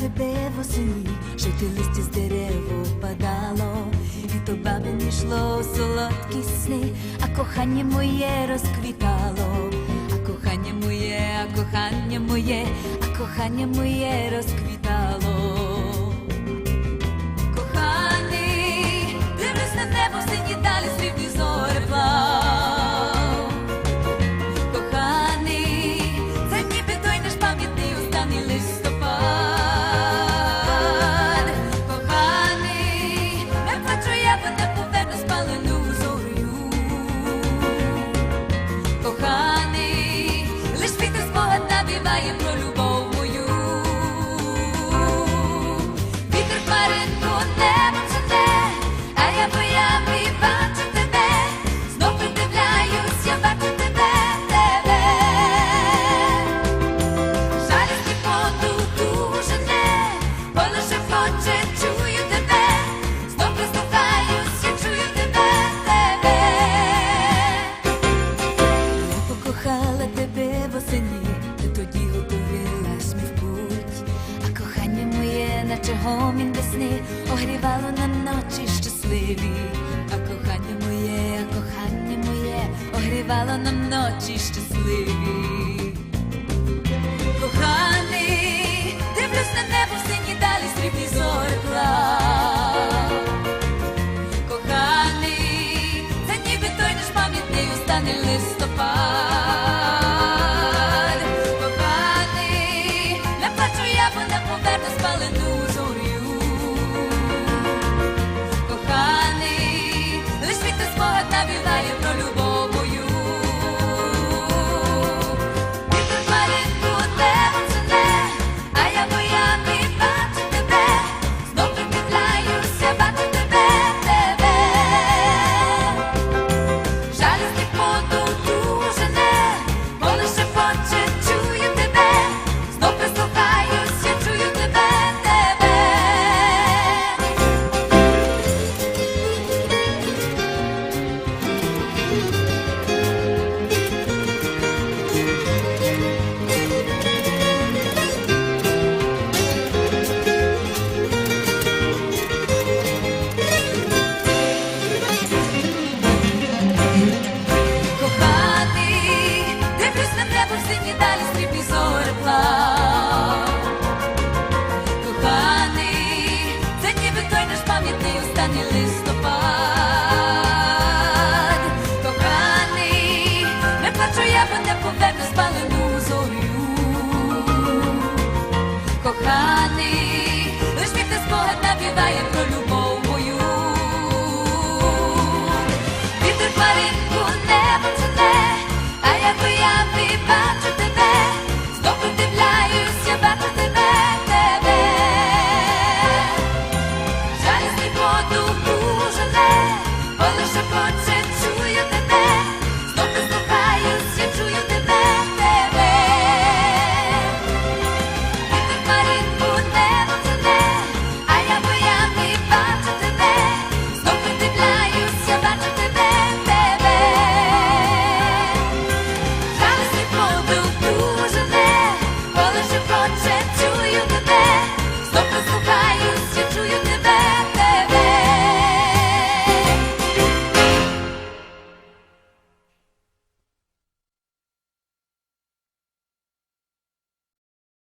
тебе восені, жити листі з дерев опадало, і то бабині йшло солодкі сни, а кохання моє розквітало, а кохання моє, а кохання моє, а кохання моє розквітало. Наче гомін весни, огрівало нам ночі щасливі, а кохання моє, а кохання моє, огрівало нам ночі щасливі. Коханий, дивлюсь на небо в сині далі срібні зорекла. Коханий, це ніби той наш пам'ятний останній листопад. згадає про любов мою. Вітер тваринку небо тяне, а я троянди бачу